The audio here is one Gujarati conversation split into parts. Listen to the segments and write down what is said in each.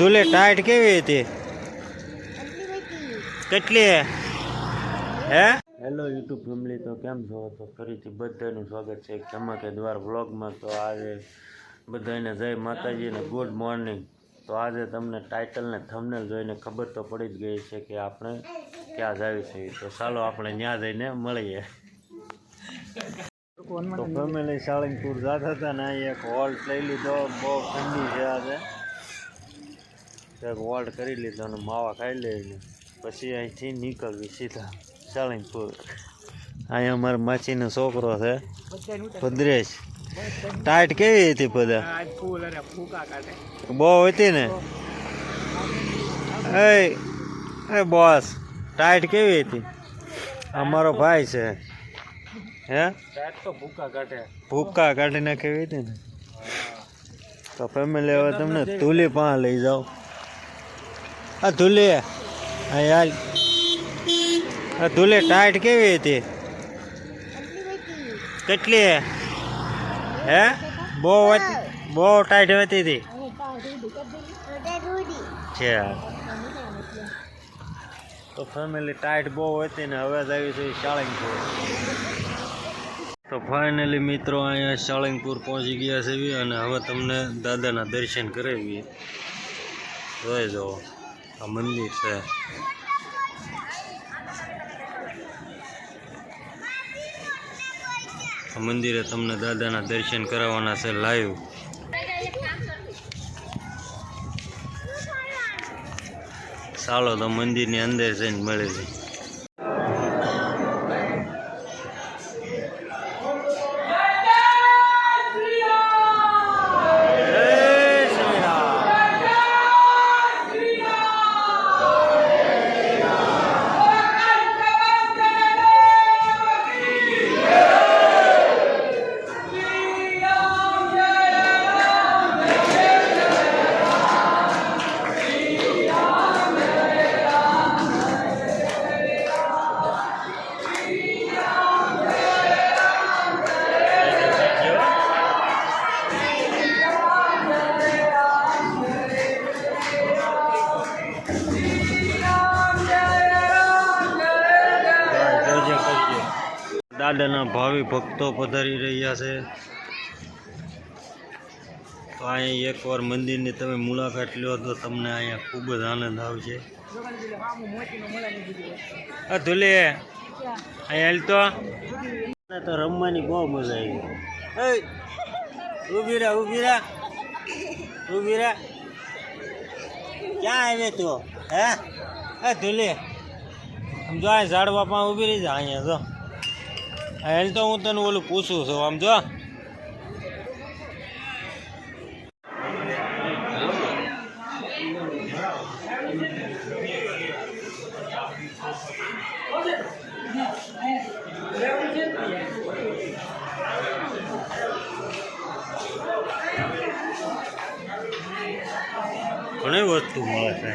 ધૂલે ટાઈટ કેવી હતી? કેટલી હે? હેલો યુટ્યુબ ફેમિલી તો કેમ છો? તો ફરીથી બધાનું સ્વાગત છે ચમકેદ્વાર વ્લોગમાં તો આજે બધાને જય માતાજી અને ગુડ મોર્નિંગ તો આજે તમને ટાઇટલ ને થંબનેલ જોઈને ખબર તો પડી જ ગઈ છે કે આપણે ક્યાં જાવી છે. તો ચાલો આપણે ત્યાં જઈને મળીએ. તો ફેમિલી સાળંગપુર જતા હતા ને એક હોલ્ટ લઈ લીધો. બહુ ઠંડી છે આજે. એક વોલ્ટ કરી લીધો અને માવા ખાઈ લઈને પછી અહીંથી નીકળવી સીધા સાળંગપુર. અહીંયા અમારા માછીનો છોકરો છે, ભદ્રેશ. ટાઈટ કેવી હતી બધા? બહુ હતી ને? એ એ બોસ, ટાઈટ કેવી હતી? અમારો ભાઈ છે. હે? ભૂકા કાઢી નાખેવી હતી ને? તો ફેમિલી હવે તમને ધૂલી પા લઈ જાઓ. આ ધૂલે. હા યાર. આ ધૂલે ટાઈટ કેવી હતી? કેટલી? હે? બહુ બહુ ટાઈટ હતી હતી. છે. તો ફેમિલી ટાઈટ બહુ હતી ને હવે જ આવી છે સાળંગપુર. તો ફાઇનલી મિત્રો અહીંયા સાળંગપુર પહોંચી ગયા છે અને હવે તમને દાદાના દર્શન કરાવીએ. જોઈ જાઓ. આ મંદિર છે. આ મંદિરે તમને દાદાના દર્શન કરાવવાના છે લાઈવ. ચાલો તો મંદિરની અંદર જઈને મળે છે દાદાના ભાવિ ભક્તો પધારી રહ્યા છે. તો અહીંયા એકવાર મંદિરની તમે મુલાકાત લો તો તમને અહીંયા ખૂબ જ આનંદ આવશે. આ ધુલે. અહીંયા તો. તો રમવાની બહુ મજા આવી. ઊભી ઊભી ઊભી ઊભી ઊભી ઊભી રહે ક્યાં આવે તો? હે? ધુલે. સમજો આ ઝાડવા પાસે ઊભી રહી જા અહીંયા, જો. હાલ તો હું તને ઓલું પૂછું છું આમ જો. ઘણી વસ્તુ મળે છે.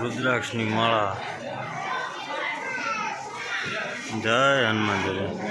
રુદ્રાક્ષની માળા. જય હનુમાન દાદા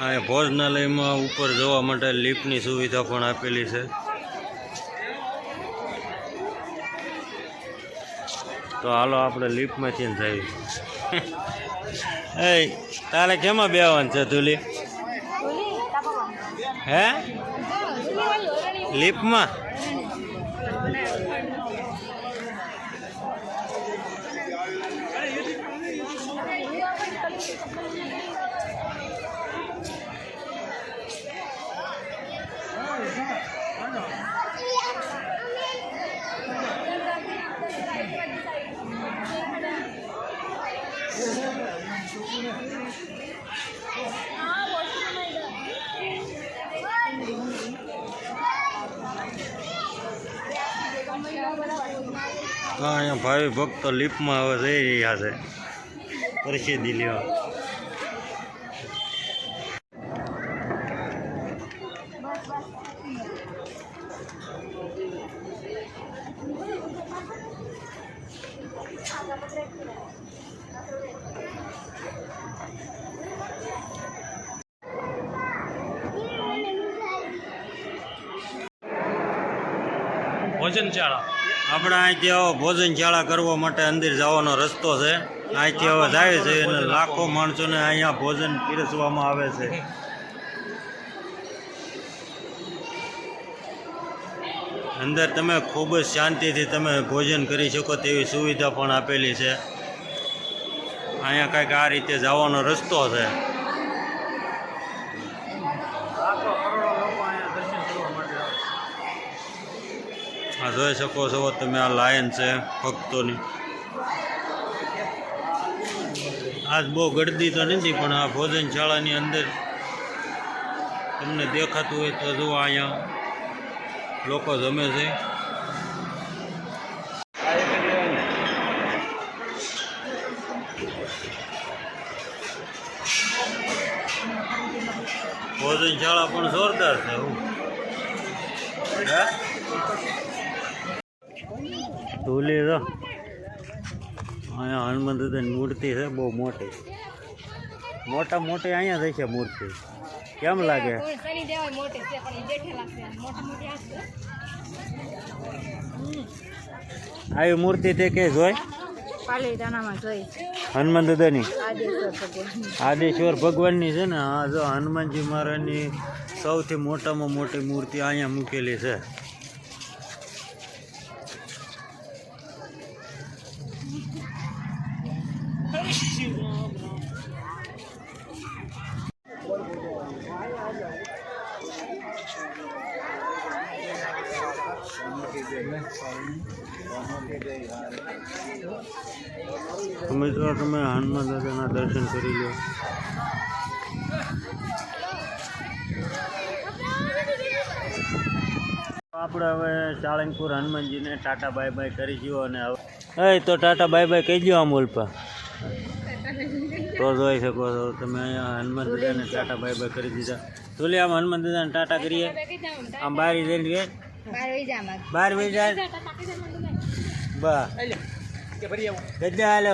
અહીંયા ભોજનાલયમાં ઉપર જવા માટે લિફ્ટની સુવિધા પણ આપેલી છે. તો હાલો આપણે લિફ્ટમાંથી જઈએ. એ તારે કેમાં બેવાનું છે ધૂલી? હે? લિફ્ટમાં? હા અહીંયા ભાવિ ભક્તો લિફ્ટમાં હવે જઈ રહ્યા છે. પ્રસિદ્ધિ લેવા. ભોજનશાળા. આપણે અહીંથી હવે ભોજનશાળા કરવા માટે અંદર જવાનો રસ્તો છે. અહીંથી હવે જાય છે અને લાખો માણસોને અહીંયા ભોજન પીરસવામાં આવે છે. અંદર તમે ખૂબ જ શાંતિથી તમે ભોજન કરી શકો તેવી સુવિધા પણ આપેલી છે. અહીંયા કંઈક આ રીતે જવાનો રસ્તો છે લાખો કરોડો લોકો અહીંયા દર્શન કરવા માટે આવે આ જોઈ શકો છો તમે આ લાયન છે ભક્તોની. આજ બહુ ગળદી તો નથી, પણ આ ભોજનશાળાની અંદર તમને દેખાતું હોય તો જુઓ અહીંયા લોકો જમે છે. ભોજનશાળા પણ જોરદાર છે, હું. હે? ધૂલી તો અહીંયા હનુમાન દાદાની મૂર્તિ છે બહુ મોટી. મોટા મોટી અહીંયા થઈ છે મૂર્તિ. કેમ લાગે? શનિ દેવાય મોટે છે પણ એ બેઠે લાગશે. મોટી મોટી આ છે. આવી મૂર્તિ તે કે જોઈ? હનુમાન દાદાની આદેશ્વર ભગવાન આદેશ્વર ભગવાનની છે ને આ જો હનુમાનજી મહારાજની સૌથી મોટામાં મોટી મૂર્તિ અહીંયા મૂકેલી છે. મિત્રો તમે હનુમાન દાદાના દર્શન કરી લો. આપણે હવે સાળંગપુર હનુમાનજીને ટાટા બાય બાય કરી ગયો અને હવે એ તો ટાટા બાય બાય કહી ગયો અમૂલ પર તો જોઈ શકો છો તમે અહીંયા હનુમાન દાદાને ટાટા બાય બાય કરી દીધા. તુલી આમ હનુમાન દાદાને ટાટા કરીએ. આમ બહાર જઈને ગયા બહાર વહી જાય. બા. કે ભરી આવું. ગજ્જા હાલે